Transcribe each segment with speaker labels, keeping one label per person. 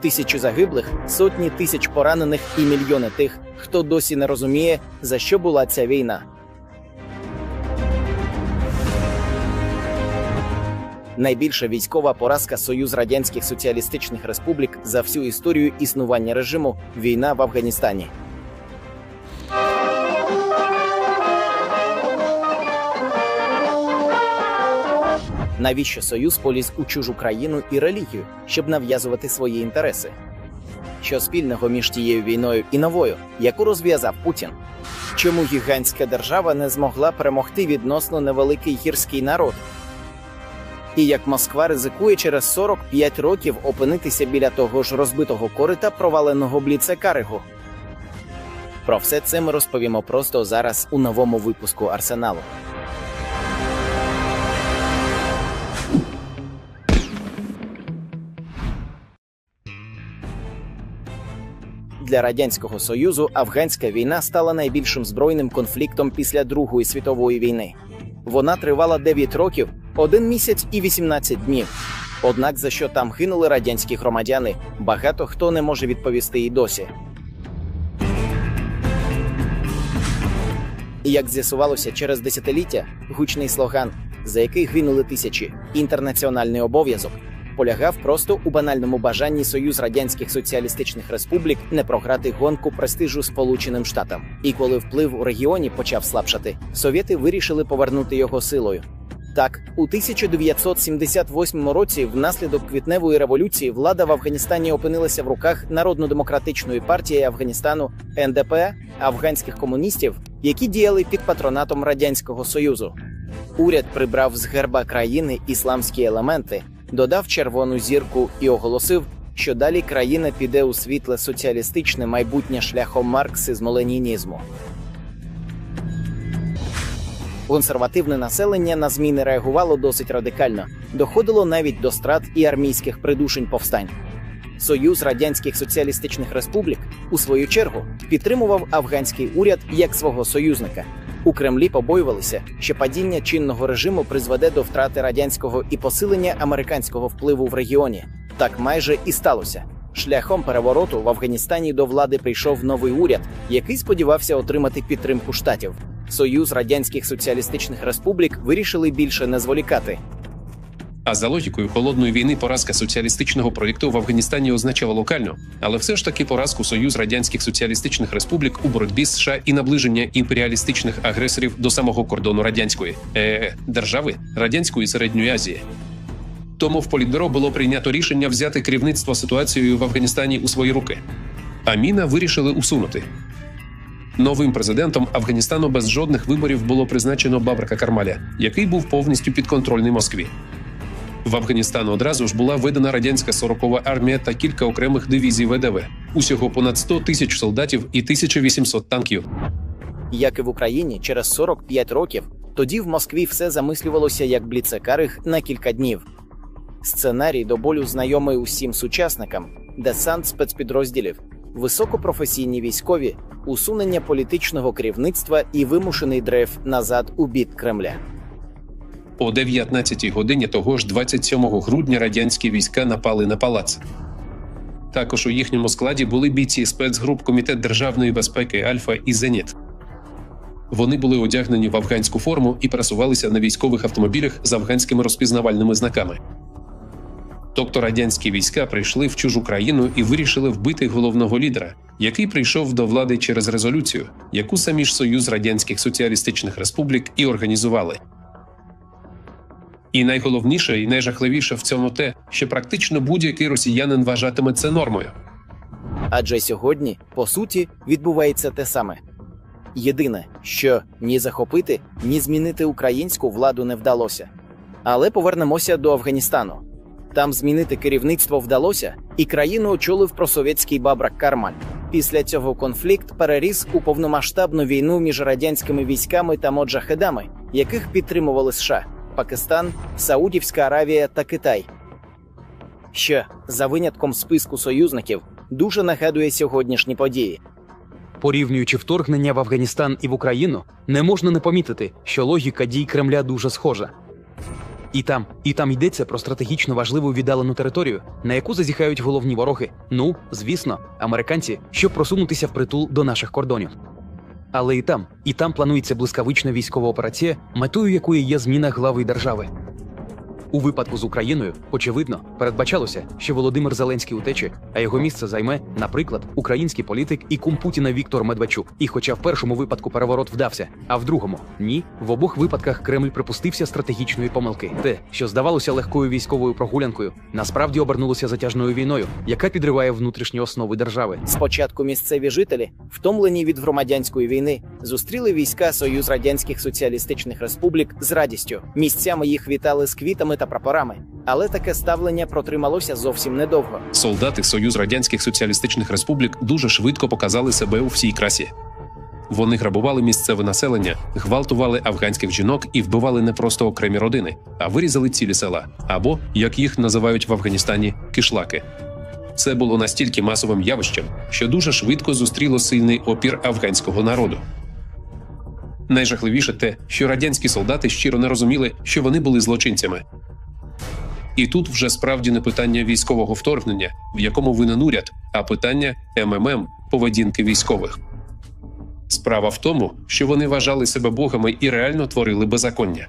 Speaker 1: Тисячі загиблих, сотні тисяч поранених і мільйони тих, хто досі не розуміє, за що була ця війна. Найбільша військова поразка Союз Радянських Соціалістичних Республік за всю історію існування режиму війна в Афганістані. Навіщо Союз поліз у чужу країну і релігію, щоб нав'язувати свої інтереси? Що спільного між тією війною і новою, яку розв'язав Путін? Чому гігантська держава не змогла перемогти відносно невеликий гірський народ? І як Москва ризикує через 45 років опинитися біля того ж розбитого корита проваленого бліцекаригу? Про все це ми розповімо просто зараз у новому випуску Арсеналу. Для радянського союзу афганська війна стала найбільшим збройним конфліктом після Другої світової війни. Вона тривала 9 років, 1 місяць і 18 днів. Однак за що там гинули радянські громадяни, багато хто не може відповісти і досі. Як з'ясувалося через десятиліття, гучний слоган, за який гинули тисячі, інтернаціональний обов'язок, полягав просто у банальному бажанні Союз Радянських Соціалістичних Республік не програти гонку престижу Сполученим Штатам. І коли вплив у регіоні почав слабшати, совєти вирішили повернути його силою. Так, у 1978 році, внаслідок квітневої революції, влада в Афганістані опинилася в руках Народно-демократичної партії Афганістану НДП афганських комуністів, які діяли під патронатом радянського союзу. Уряд прибрав з герба країни ісламські елементи, додав червону зірку і оголосив, що далі країна піде у світле соціалістичне майбутнє шляхом марксизму-ленінізму. Консервативне населення на зміни реагувало досить радикально, доходило навіть до страт і армійських придушень повстань. Союз Радянських Соціалістичних Республік, у свою чергу, підтримував афганський уряд як свого союзника. У Кремлі побоювалися, що падіння чинного режиму призведе до втрати радянського і посилення американського впливу в регіоні. Так майже і сталося. Шляхом перевороту в Афганістані до влади прийшов новий уряд, який сподівався отримати підтримку штатів. Союз Радянських Соціалістичних Республік вирішили більше не зволікати.
Speaker 2: А за логікою холодної війни поразка соціалістичного проєкту в Афганістані означала локально, але все ж таки поразку Союз Радянських Соціалістичних Республік у боротьбі з США і наближення імперіалістичних агресорів до самого кордону радянської е, держави радянської середньої Азії. Тому в Політбюро було прийнято рішення взяти керівництво ситуацією в Афганістані у свої руки. Аміна вирішили усунути. Новим президентом Афганістану без жодних виборів було призначено Бабрака Кармаля, який був повністю підконтрольний Москві. В Афганістану одразу ж була видана радянська 40-ва армія та кілька окремих дивізій ВДВ. Усього понад 100 тисяч солдатів і 1800 танків.
Speaker 1: Як і в Україні, через 45 років тоді в Москві все замислювалося як бліцекариг на кілька днів. Сценарій до болю знайомий усім сучасникам: десант спецпідрозділів, високопрофесійні військові, усунення політичного керівництва і вимушений дрейф назад у бік Кремля.
Speaker 2: О 19-й годині того ж 27 грудня радянські війська напали на палац. Також у їхньому складі були бійці спецгруп Комітет державної безпеки Альфа і Зеніт. Вони були одягнені в афганську форму і пересувалися на військових автомобілях з афганськими розпізнавальними знаками. Тобто радянські війська прийшли в чужу країну і вирішили вбити головного лідера, який прийшов до влади через резолюцію, яку самі ж Союз Радянських Соціалістичних Республік і організували. І найголовніше і найжахливіше в цьому те, що практично будь-який росіянин вважатиме це нормою.
Speaker 1: Адже сьогодні, по суті, відбувається те саме. Єдине, що ні захопити, ні змінити українську владу не вдалося. Але повернемося до Афганістану. Там змінити керівництво вдалося, і країну очолив просовєтський бабрак Кармаль. Після цього конфлікт переріс у повномасштабну війну між радянськими військами та моджахедами, яких підтримували США, Пакистан, Саудівська Аравія та Китай. Що за винятком списку союзників дуже нагадує сьогоднішні події.
Speaker 3: Порівнюючи вторгнення в Афганістан і в Україну, не можна не помітити, що логіка дій Кремля дуже схожа. І там, і там йдеться про стратегічно важливу віддалену територію, на яку зазіхають головні вороги. Ну, звісно, американці, щоб просунутися впритул до наших кордонів. Але і там, і там планується блискавична військова операція, метою якої є зміна глави держави. У випадку з Україною, очевидно, передбачалося, що Володимир Зеленський утече, а його місце займе, наприклад, український політик і кум Путіна Віктор Медведчук. І хоча в першому випадку переворот вдався, а в другому ні, в обох випадках Кремль припустився стратегічної помилки. Те, що здавалося легкою військовою прогулянкою, насправді обернулося затяжною війною, яка підриває внутрішні основи держави.
Speaker 1: Спочатку місцеві жителі, втомлені від громадянської війни, зустріли війська Союз Радянських Соціалістичних Республік з радістю. Місцями їх вітали з квітами та прапорами, але таке ставлення протрималося зовсім недовго.
Speaker 2: Солдати Союз Радянських Соціалістичних Республік дуже швидко показали себе у всій красі. Вони грабували місцеве населення, гвалтували афганських жінок і вбивали не просто окремі родини, а вирізали цілі села, або, як їх називають в Афганістані, кишлаки. Це було настільки масовим явищем, що дуже швидко зустріло сильний опір афганського народу. Найжахливіше те, що радянські солдати щиро не розуміли, що вони були злочинцями. І тут вже справді не питання військового вторгнення, в якому винен уряд, а питання МММ поведінки військових. Справа в тому, що вони вважали себе богами і реально творили беззаконня.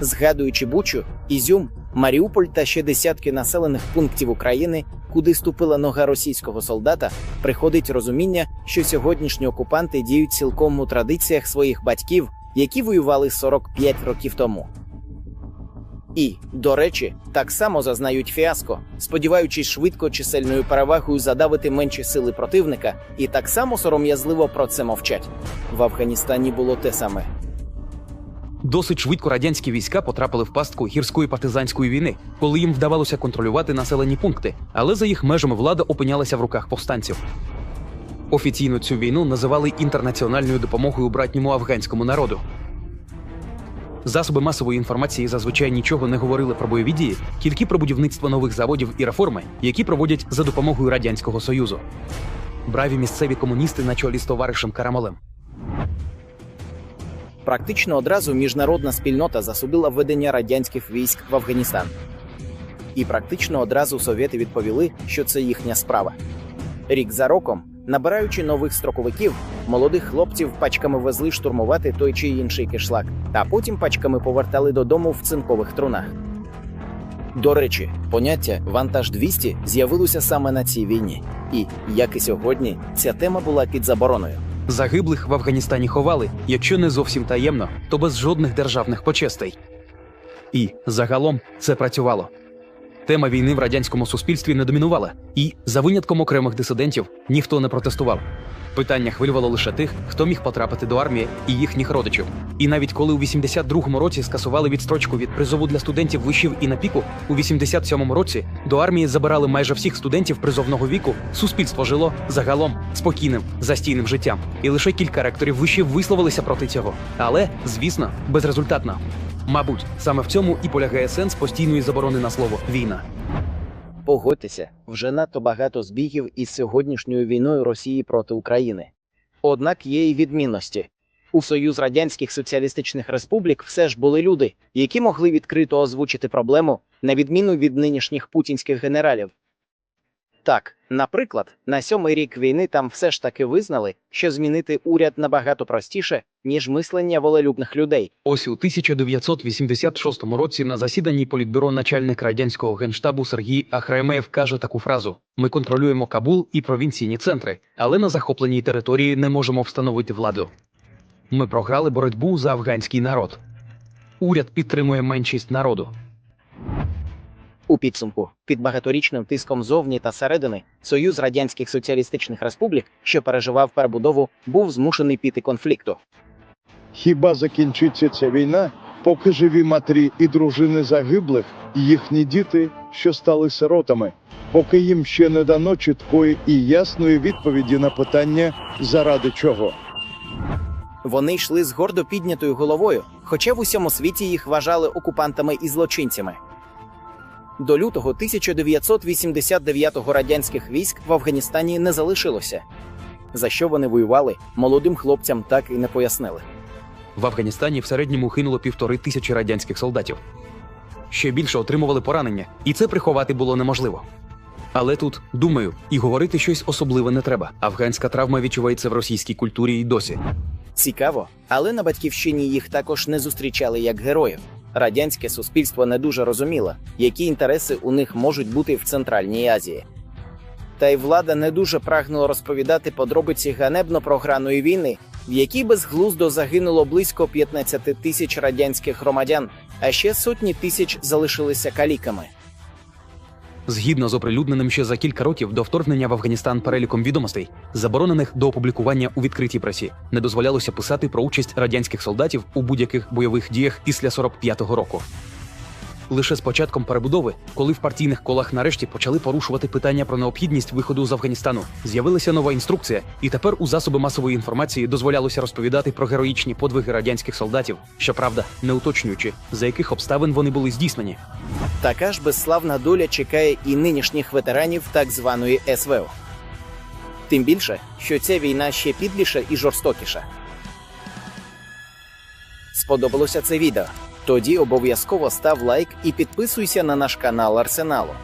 Speaker 1: Згадуючи Бучу, Ізюм, Маріуполь та ще десятки населених пунктів України, куди ступила нога російського солдата, приходить розуміння, що сьогоднішні окупанти діють цілком у традиціях своїх батьків, які воювали 45 років тому. І, до речі, так само зазнають фіаско, сподіваючись швидко чисельною перевагою задавити менші сили противника, і так само сором'язливо про це мовчать. В Афганістані було те саме.
Speaker 3: Досить швидко радянські війська потрапили в пастку гірської партизанської війни, коли їм вдавалося контролювати населені пункти, але за їх межами влада опинялася в руках повстанців. Офіційно цю війну називали інтернаціональною допомогою братньому афганському народу. Засоби масової інформації зазвичай нічого не говорили про бойові дії, тільки про будівництво нових заводів і реформи, які проводять за допомогою радянського союзу. Браві місцеві комуністи на чолі з товаришем Карамолем.
Speaker 1: Практично одразу міжнародна спільнота засудила введення радянських військ в Афганістан. І практично одразу совєти відповіли, що це їхня справа. Рік за роком, набираючи нових строковиків, молодих хлопців пачками везли штурмувати той чи інший кишлак, а потім пачками повертали додому в цинкових трунах. До речі, поняття вантаж 200 з'явилося саме на цій війні, і, як і сьогодні, ця тема була під забороною.
Speaker 3: Загиблих в Афганістані ховали, якщо не зовсім таємно, то без жодних державних почестей. І загалом це працювало. Тема війни в радянському суспільстві не домінувала, і, за винятком окремих дисидентів, ніхто не протестував. Питання хвилювало лише тих, хто міг потрапити до армії і їхніх родичів. І навіть коли у 82-му році скасували відстрочку від призову для студентів вишів і на піку, у 87-му році до армії забирали майже всіх студентів призовного віку. Суспільство жило загалом спокійним застійним життям. І лише кілька ректорів вишів висловилися проти цього. Але, звісно, безрезультатно. Мабуть, саме в цьому і полягає сенс постійної заборони на слово війна.
Speaker 1: Погодьтеся, вже надто багато збігів із сьогоднішньою війною Росії проти України. Однак є й відмінності. У Союз Радянських Соціалістичних Республік все ж були люди, які могли відкрито озвучити проблему, на відміну від нинішніх путінських генералів. Так, наприклад, на сьомий рік війни там все ж таки визнали, що змінити уряд набагато простіше, ніж мислення волелюбних людей.
Speaker 3: Ось у 1986 році на засіданні політбюро начальник радянського генштабу Сергій Ахремеєв каже таку фразу: Ми контролюємо Кабул і провінційні центри, але на захопленій території не можемо встановити владу. Ми програли боротьбу за афганський народ. Уряд підтримує меншість народу.
Speaker 1: У підсумку, під багаторічним тиском зовні та середини, Союз Радянських Соціалістичних Республік, що переживав перебудову, був змушений піти конфлікту.
Speaker 4: Хіба закінчиться ця війна, поки живі матері і дружини загиблих, і їхні діти, що стали сиротами, поки їм ще не дано чіткої і ясної відповіді на питання, заради чого.
Speaker 1: Вони йшли з гордо піднятою головою, хоча в усьому світі їх вважали окупантами і злочинцями. До лютого 1989-го радянських військ в Афганістані не залишилося. За що вони воювали, молодим хлопцям так і не пояснили.
Speaker 3: В Афганістані в середньому хинуло півтори тисячі радянських солдатів. Ще більше отримували поранення, і це приховати було неможливо. Але тут, думаю, і говорити щось особливе не треба. Афганська травма відчувається в російській культурі й досі.
Speaker 1: Цікаво, але на батьківщині їх також не зустрічали як героїв. Радянське суспільство не дуже розуміло, які інтереси у них можуть бути в Центральній Азії. Та й влада не дуже прагнула розповідати подробиці ганебно програної війни, в якій безглуздо загинуло близько 15 тисяч радянських громадян, а ще сотні тисяч залишилися каліками.
Speaker 3: Згідно з оприлюдненим ще за кілька років до вторгнення в Афганістан переліком відомостей, заборонених до опублікування у відкритій пресі, не дозволялося писати про участь радянських солдатів у будь-яких бойових діях після 45-го року. Лише з початком перебудови, коли в партійних колах нарешті почали порушувати питання про необхідність виходу з Афганістану, з'явилася нова інструкція, і тепер у засоби масової інформації дозволялося розповідати про героїчні подвиги радянських солдатів, щоправда, не уточнюючи, за яких обставин вони були здійснені.
Speaker 1: Така ж безславна доля чекає і нинішніх ветеранів так званої СВО. Тим більше, що ця війна ще підліша і жорстокіша. Сподобалося це відео? Тоді обов'язково став лайк і підписуйся на наш канал Арсеналу.